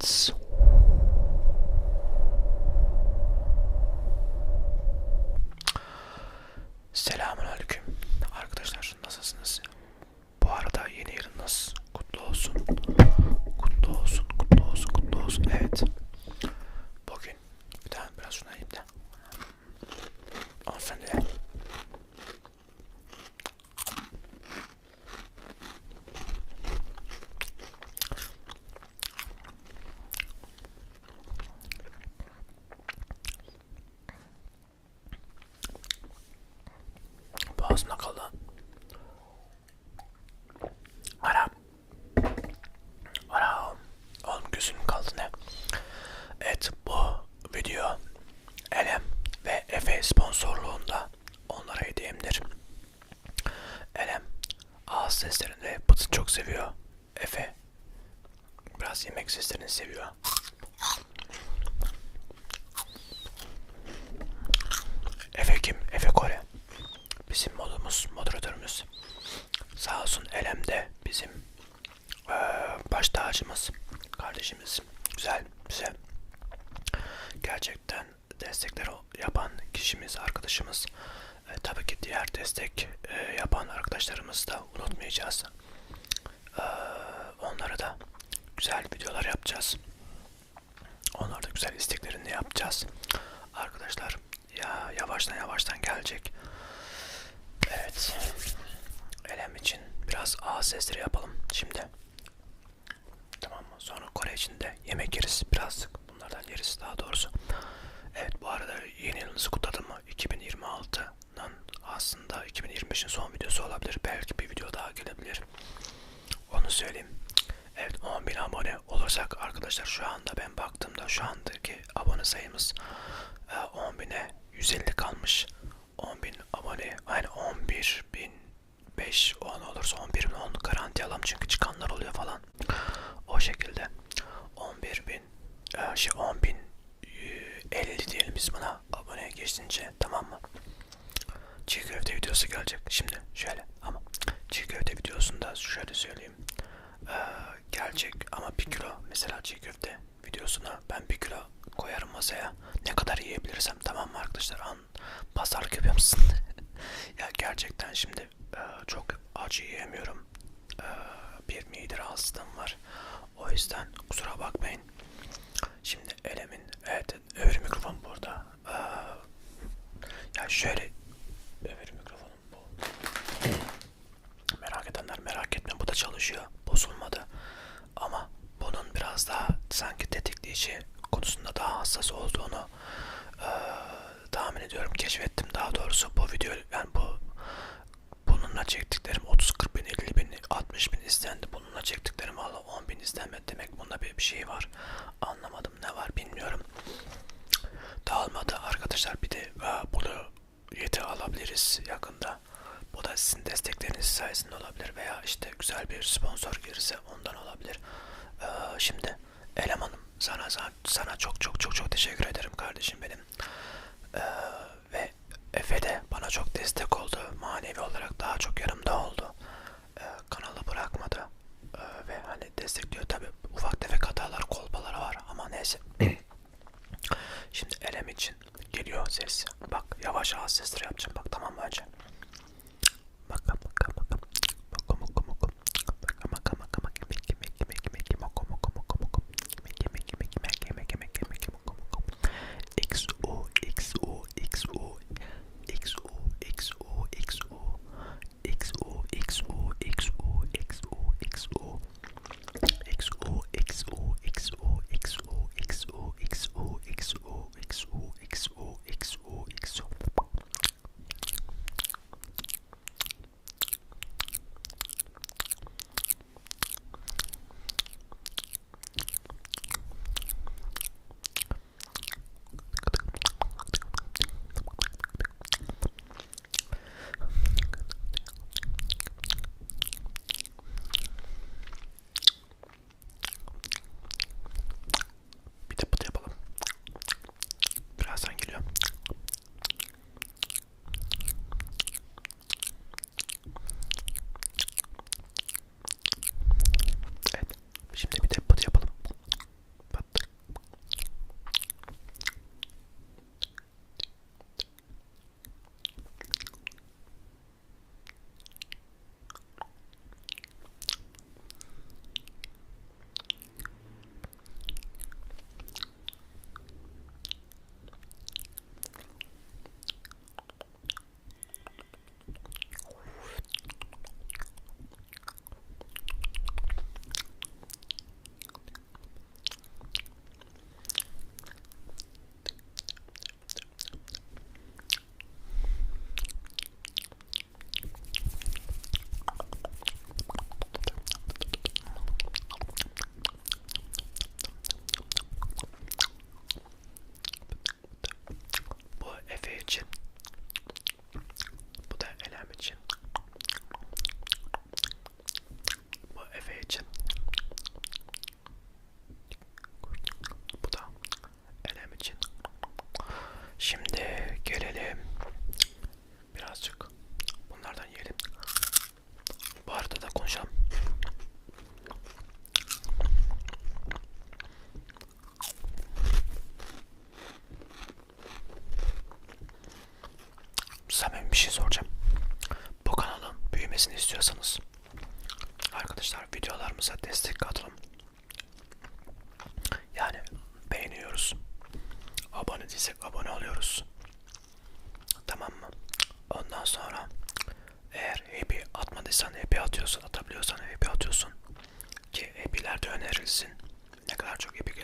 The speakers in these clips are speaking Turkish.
It's güzel videolar yapacağız. Onlara da güzel isteklerini yapacağız. Arkadaşlar ya yavaştan yavaştan gelecek. Evet. Elem için biraz ağız sesleri yapalım şimdi. Tamam mı? Sonra Kore için de yemek yeriz. Biraz bunlardan yeriz daha doğrusu. Evet bu arada yeni yılınızı kutladım mı? 2026'nın aslında 2025'in son videosu olabilir. Belki bir video daha gelebilir. Onu söyleyeyim. Evet 10.000 abone olursak arkadaşlar şu anda ben baktığımda şu andaki abone sayımız 10.000'e 150 kalmış. 10.000 abone yani 11 bin 5 10 olursa 11 bin 10 garanti alalım çünkü çıkanlar oluyor falan. O şekilde 11 bin e, şey 10 bin 50 diyelim biz buna aboneye geçince tamam mı? Çiğ köfte videosu gelecek. Şimdi şöyle ama çiğ köfte videosunda şöyle söyleyeyim. Ee, gelecek ama bir kilo mesela çiğ köfte videosuna ben bir kilo koyarım masaya. Ne kadar yiyebilirsem tamam mı arkadaşlar? An pazarlık yapıyor musun? ya gerçekten şimdi e, çok acı yiyemiyorum. E, bir mide rahatsızlığım var. O yüzden kusura bakmayın. Şimdi elemin evet öbür mikrofon burada. Ee, ya şöyle öbür mikrofonum bu. merak edenler merak etme bu da çalışıyor. Bozulmadı. Ama bunun biraz daha sanki tetikleyici konusunda daha hassas olduğunu e, tahmin ediyorum. Keşfettim daha doğrusu bu video yani bu bununla çektiklerim 30 40 bin 50 bin 60 bin istendi. Bununla çektiklerim valla 10 bin istenmedi demek bunda bir, bir şey var. Anlamadım ne var bilmiyorum. Dağılmadı arkadaşlar bir de e, bunu yeti alabiliriz yakında. Bu da sizin destekleriniz sayesinde olabilir veya işte güzel bir sponsor gelirse ondan olabilir. Şimdi elemanım sana sana çok çok çok çok teşekkür ederim kardeşim benim. Ee, ve Efe de bana çok destek oldu. Manevi olarak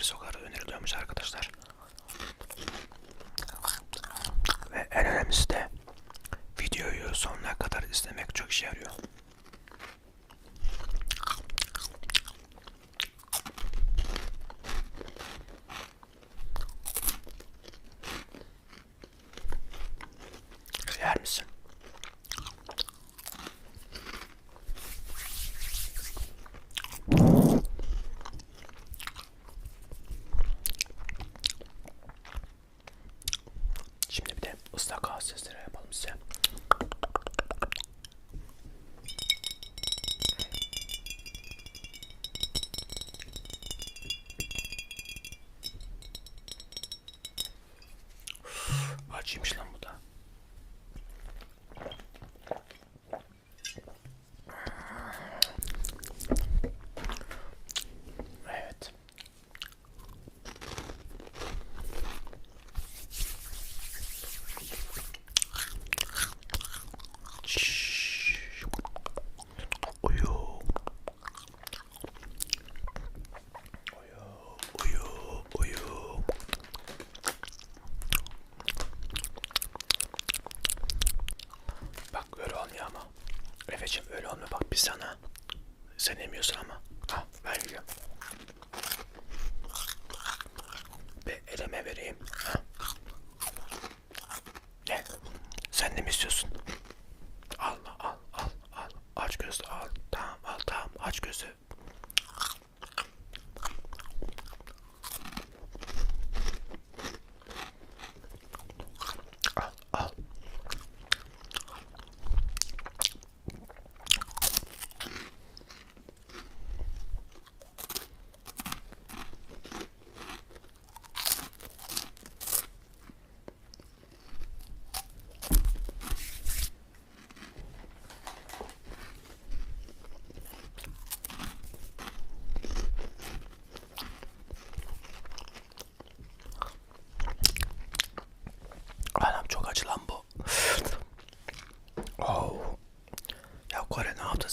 yemekleri sokağa öneriliyormuş arkadaşlar. Ve en önemlisi de videoyu sonuna kadar izlemek çok işe yarıyor. Kimmiş lan bu?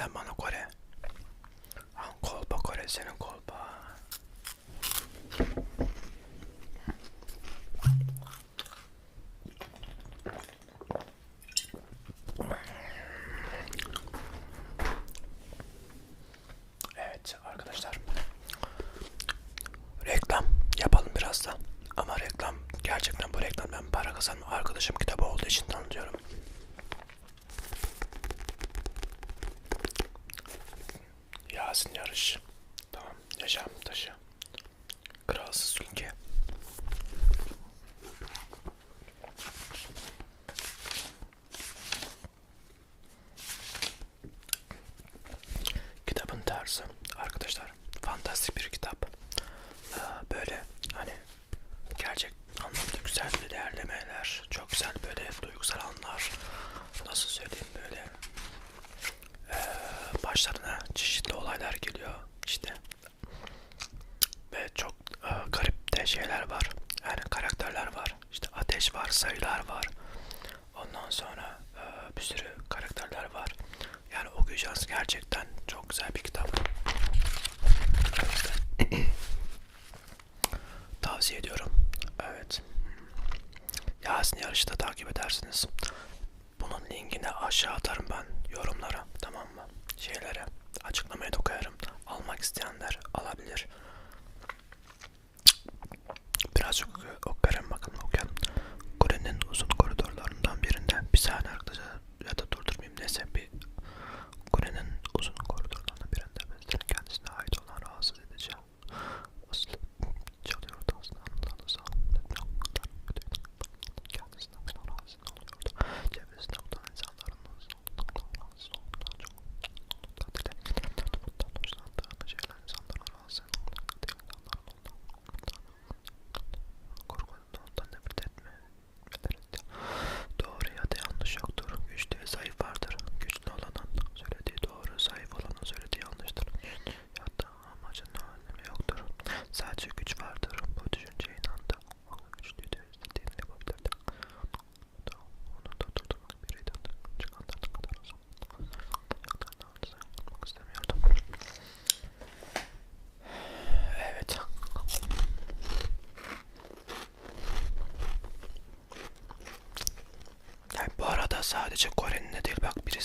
sen bana Kore. Han kol bakore senin kol tavsiye ediyorum. Evet. Yasin yarışı da takip edersiniz. Bunun linkini aşağı atarım ben yorumlara tamam mı? Şeylere açıklamaya da koyarım. Almak isteyenler alabilir. Birazcık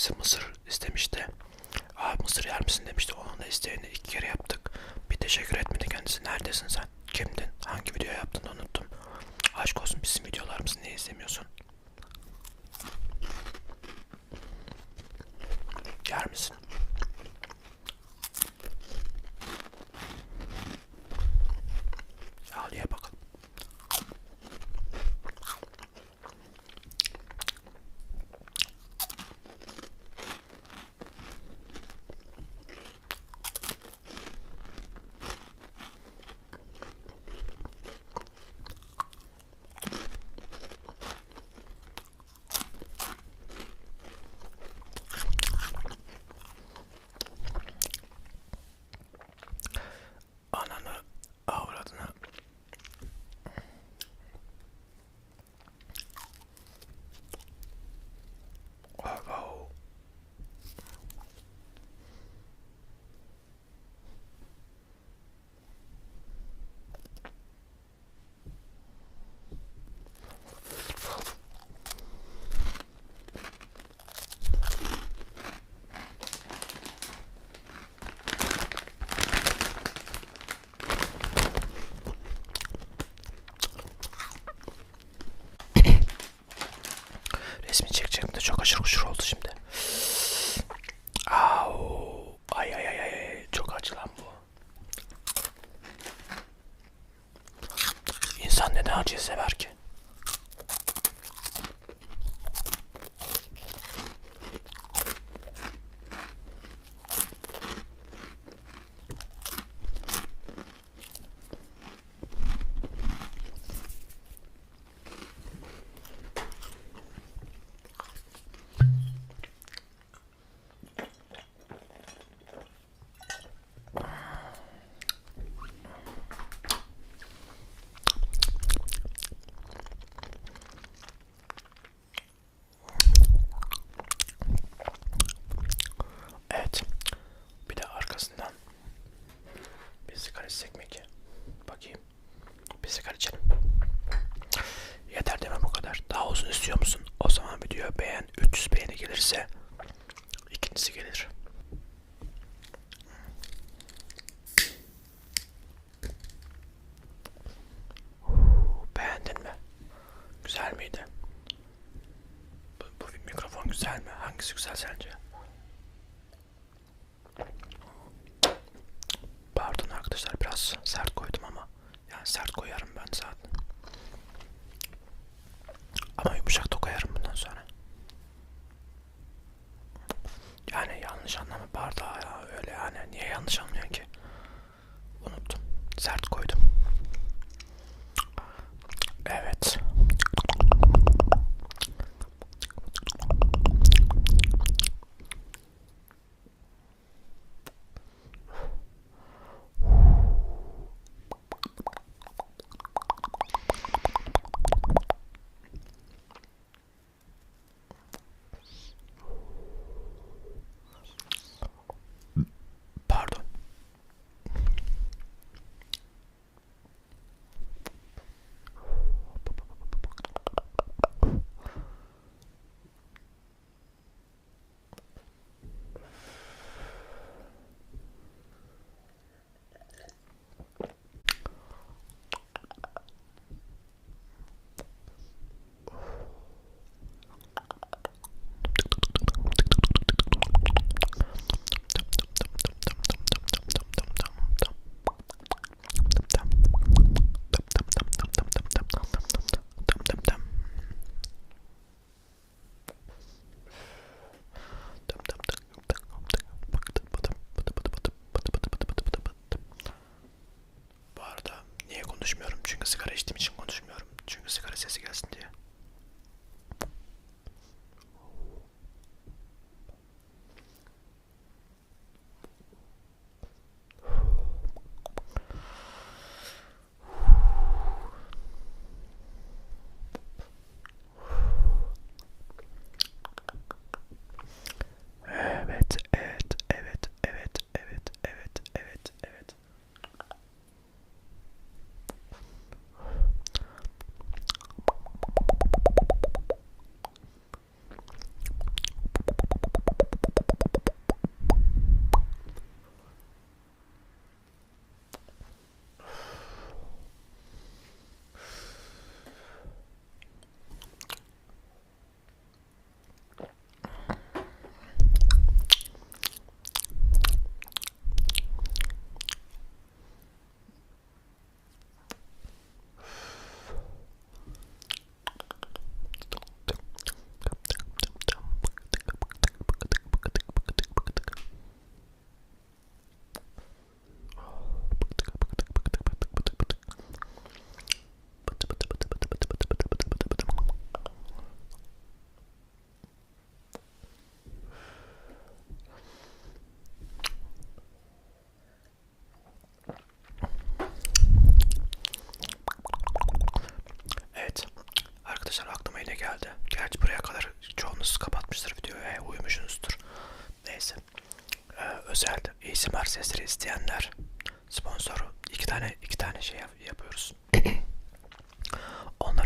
Birisi mısır istemişti. Abi mısır yer misin demişti. Onun da isteğini iki kere yaptık. Bir teşekkür Sen neden acıyı sever ki?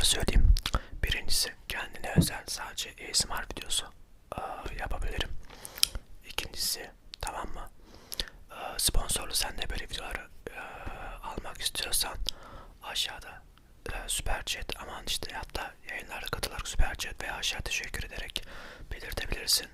bunları söyleyeyim. Birincisi kendine özel sadece ASMR videosu ee, yapabilirim. İkincisi tamam mı? Ee, sponsorlu sen de böyle videoları e, almak istiyorsan aşağıda e, süper chat aman işte hatta yayınlarda katılarak süper chat veya aşağı teşekkür ederek belirtebilirsin.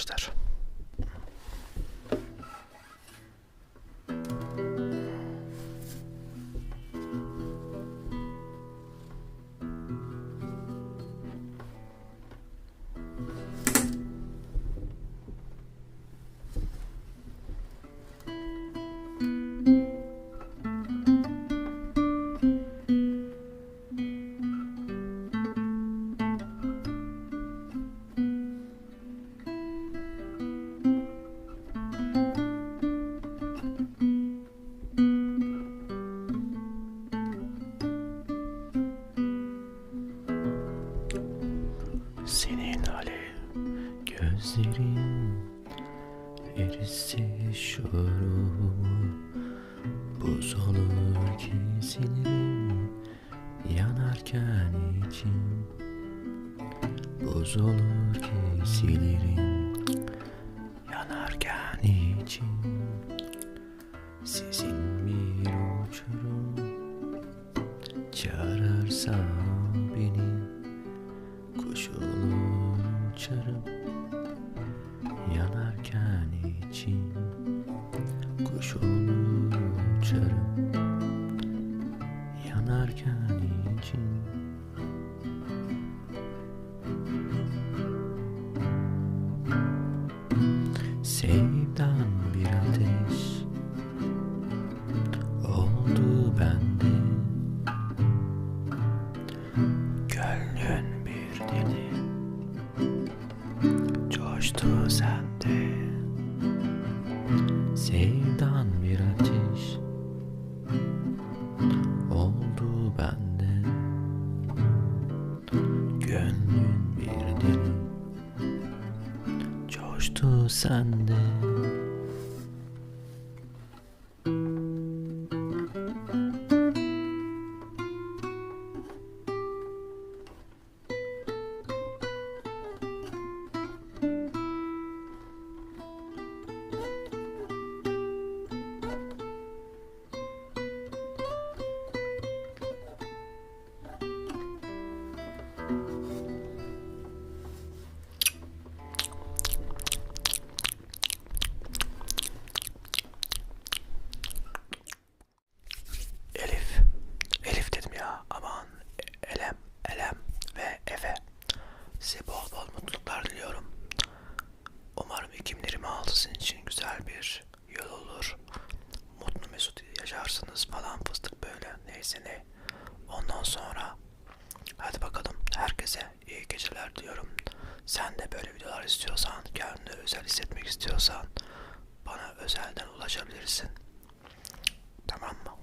estar. alev Gözlerin erisi şurumu Buz olur kesinirim Yanarken içim Buz olur kesinirim Yanarken içim say. böyle videolar istiyorsan, kendini özel hissetmek istiyorsan bana özelden ulaşabilirsin. Tamam mı?